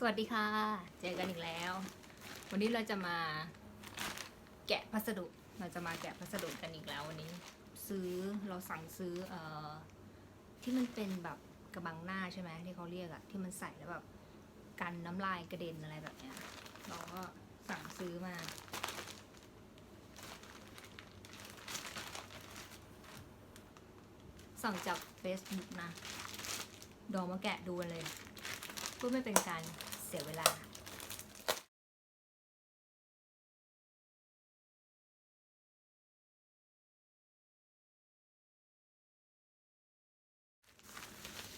สวัสดีค่ะ เจอกันอีกแล้ว วันนี้เราจะมาแกะพัสดุ เราจะมาแกะพัสดุกันอีกแล้ววันนี้ ซื้อเราสั่งซื้อเอ่อที่มันเป็นแบบกระบังหน้าใช่ไหมที่เขาเรียกอะที่มันใส่แล้วแบบกันน้ำลายกระเด็นอะไรแบบเนี้ยเราก็สั่งซื้อมา สั่งจาก Facebook นะดองมาแกะดูกันเลยเพื่อไม่เป็นการ เสียเวลา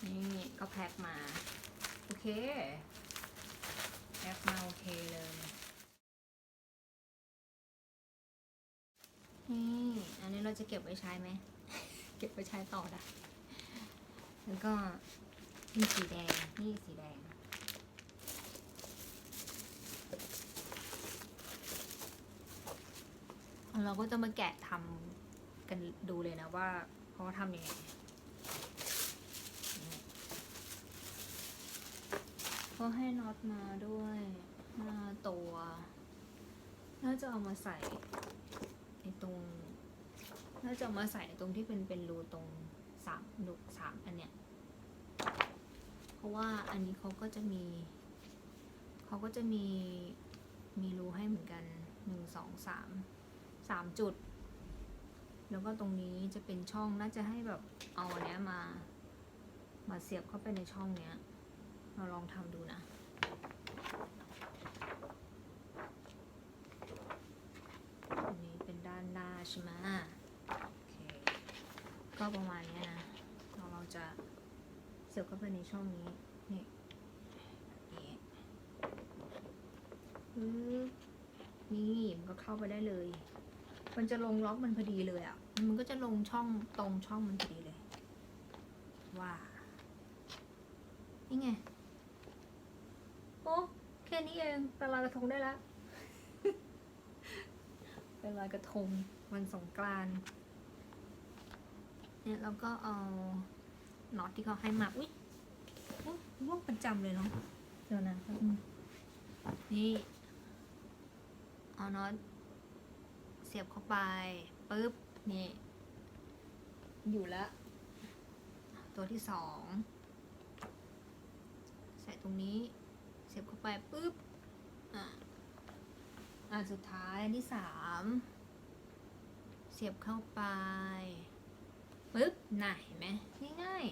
นี่ก็แพ็คมา โอเค แพ็คมาโอเคเลย นี่ อันนี้เราจะเก็บไว้ใช้ไหม เก็บไว้ใช้ต่อได้แล้วก็นี่สีแดง นี่สีแดง เราก็จะมาแกะทำกันดูเลยนะว่าเขาทำยังไงเขาให้น็อตมาด้วยห้าตัวน่าจะเอามาใส่ไอ้ตรงน่าจะเอามาใส่ตรงที่เป็นเป็นรูตรงสามลูกสามอันเนี้ยเพราะว่าอันนี้เขาก็จะมีเขาก็จะมีมีรูให้เหมือนกันหนึ่งสองสาม สามจุด แล้วก็ตรงนี้จะเป็นช่องน่าจะให้แบบเอาอันเนี้ยมา มาเสียบเข้าไปในช่องเนี้ย เราลองทำดูนะอันนี้เป็นด้านหน้าใช่ไหมโอเค ก็ประมาณเนี้ยนะ เราเราจะเสียบเข้าไปในช่องนี้ นี่นี้ปึ๊บนี่มันก็เข้าไปได้เลย มันจะลงล็อกมันพอดีเลยอะ มันก็จะลงช่องตรงช่องมันพอดีเลย ว่านี่ไง โอ้แค่นี้เองไปลอยกระทงได้แล้วไปลอยกระทงวันสงกรานต์เนี่ยเราก็เอาน็อตที่เขาให้มา อุ้ยอุ๊ยร่วงประจำเลยเนาะเดี๋ยวนะนี่เอาน็อต เสียบเข้าไปปุ๊บนี่ อยู่แล้ว ตัวที่สองใส่ตรงนี้ เสียบเข้าไปปุ๊บอะอะสุดท้ายอันที่สามเสียบเข้าไปปุ๊บน่ะเห็นไหมง่าย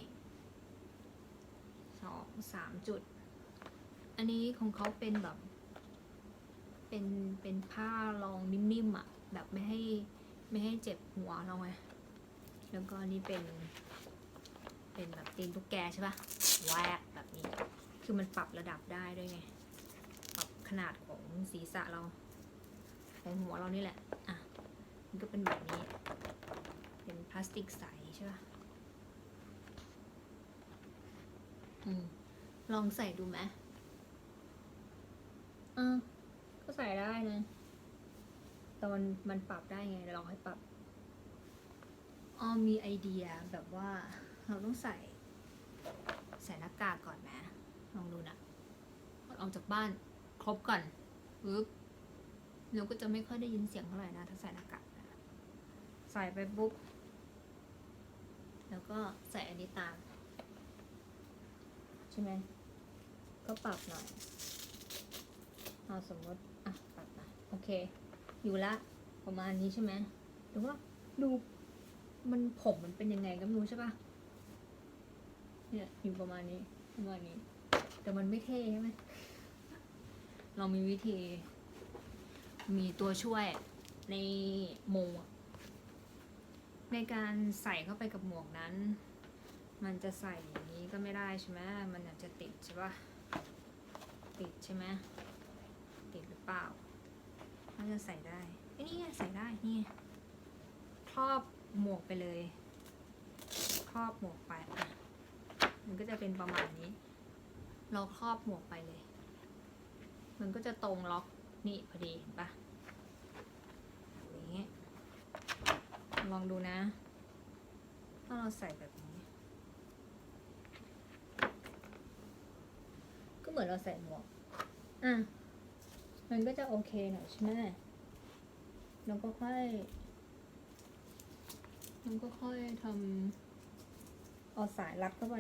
ๆสองสามจุด อันนี้ของเขาเป็นแบบ เป็นเป็นผ้ารองนิ่มๆอะ แบบไม่ให้ไม่ให้เจ็บหัวเราไง แล้วก็นนี้เป็น เป็นแบบตีนตุ๊กแกใช่ปะแวกแบบนี้ คือมันปรับระดับได้ด้วยไง ปรับขนาดของศีรษะเรา ของหัวเรานี่แหละ อะ มันก็เป็นแบบนี้ เป็นพลาสติกใสใช่ปะอืม ลองใส่ดูไหมอ่าก็ใส่ได้นะ แต่มันมันปรับได้ไงเดี๋ยวลองให้ปรับอ๋อมีไอเดียแบบว่าเราต้องใส่ ใส่หน้ากากก่อนไหมลองดูนะออกจากบ้านครบก่อนปึ๊บเราก็จะไม่ค่อยได้ยินเสียงเท่าไหร่นะถ้าใส่หน้ากากนะใส่ไปปุ๊บแล้วก็ใส่อันนี้ตาม ใช่ไหมก็ปรับหน่อยเอาสมมติ อะ ปรับมาโอเค อยู่ละประมาณนี้ใช่ไหมหรือว่าดูมันผมมันเป็นยังไงก็ไม่รู้ใช่ปะเนี่ยอยู่ประมาณนี้ประมาณนี้ แต่มันไม่เท่ใช่ไหมเรามีวิธี มีตัวช่วยในหมวกในการใส่เข้าไปกับหมวกนั้น มันจะใส่อย่างนี้ก็ไม่ได้ใช่ไหมมันอาจจะติดใช่ปะติดใช่ไหมติดหรือเปล่ามัน จะใส่ได้ไอ้นี่ไงใส่ได้ นี่ ครอบหมวกไปเลย ครอบหมวกไปอะมันก็จะเป็นประมาณนี้ เราครอบหมวกไปเลย มันก็จะตรงล็อกนี่พอดีเห็นปะนี้ลองดูนะ ถ้าเราใส่แบบนี้ ก็เหมือนเราใส่หมวกอะ มันก็จะโอเคหน่อยใช่ไหมแล้วก็ค่อยมันก็ค่อยทำเอาสายรัดเข้าไป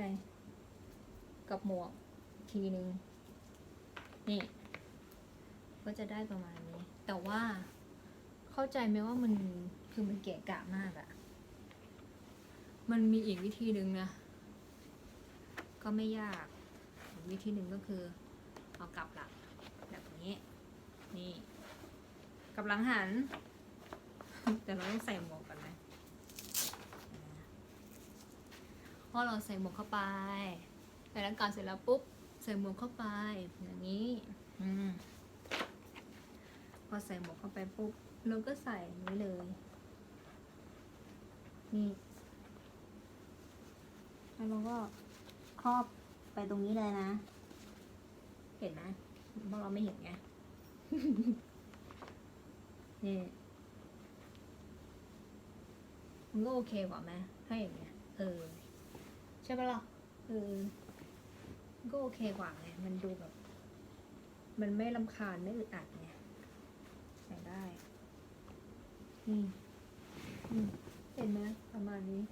กับหมวกอีกทีนึง นี่ ก็จะได้ประมาณนี้ แต่ว่าเข้าใจไหมว่ามันคือมันเกะกะมากอะมันมีอีกวิธีหนึ่งนะ ก็ไม่ยาก วิธีหนึ่งก็คือเอากลับหลัง นี่กลับหลังหัน แต่เราต้องใส่หมวกก่อนไหมพอเราใส่หมวกเข้าไปใส่ร่างกายเสร็จแล้วปุ๊บใส่หมวกเข้าไปอย่างนี้ อืมพอใส่หมวกเข้าไปปุ๊บเราก็ใส่อย่างนี้เลย นี่แล้วเราก็ครอบไปตรงนี้เลยนะ เห็นไหมเพราะเราไม่เห็นไง นี่มันก็โอเคกว่าไหมถ้าอย่างเงี้ย เออ ใช่ปะล่ะเออก็โอเคกว่าไง มันดูแบบ มันไม่ลำคาญไม่อึดอัดไงใส่ได้นี่อืมเห็นไหมประมาณนี้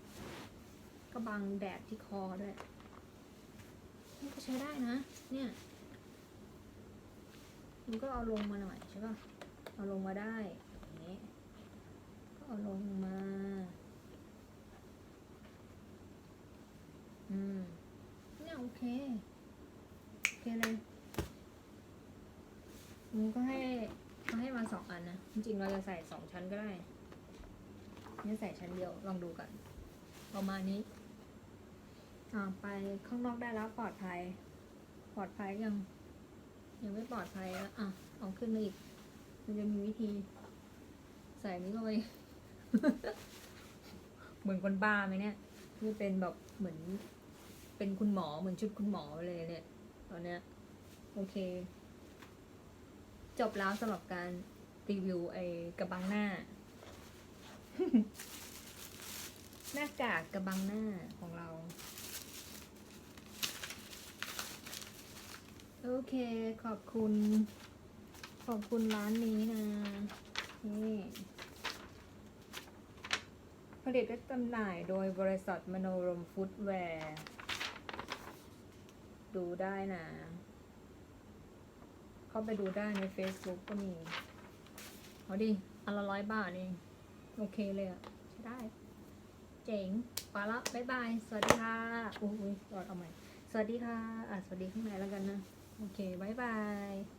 ก็บังแดดที่คอด้วยนี่ก็ใช้ได้นะ เนี่ย มันก็เอาลงมาหน่อยใช่ป่ะ เอาลงมาได้อย่างนี้ ก็เอาลงมา อืม เนี่ยโอเค โอเคเลยมันก็ให้ก็ให้มาสองอันนะ จริงๆเราจะใส่สองชั้นก็ได้นี่ใส่ชั้นเดียว ลองดูกัน ประมาณนี้ อ่าไปข้างนอกได้แล้วปลอดภัย ปลอดภัยยัง ยังไม่ปลอดภัยแล้วอะเอาขึ้นมาอีก มันจะมีวิธี ใส่นี้เข้าไป เหมือนคนบ้าไหมเนี่ยนี่เป็นแบบเหมือน เป็นคุณหมอเหมือนชุดคุณหมอเลยเนี่ย ตอนเนี้ย โอเค จบแล้วสำหรับการรีวิวไอ้กระบังหน้า หน้ากากกระบังหน้าของเรา โอเคขอบคุณ ขอบคุณร้านนี้นะนี่ผลิตและจำหน่ายโดยบริษัทมโนรมฟุตแวร์ ดูได้นะ เข้าไปดูได้ใน Facebook ก็มีเอาดิอันละร้อยบาทเอง โอเคเลยอะใช้ได้ เจ๋งไปละบ๊ายบาย สวัสดีค่ะ โอ้ยกอดเอาใหม่ สวัสดีค่ะ อะ สวัสดีข้างในแล้วกันนะ โอเคบายบาย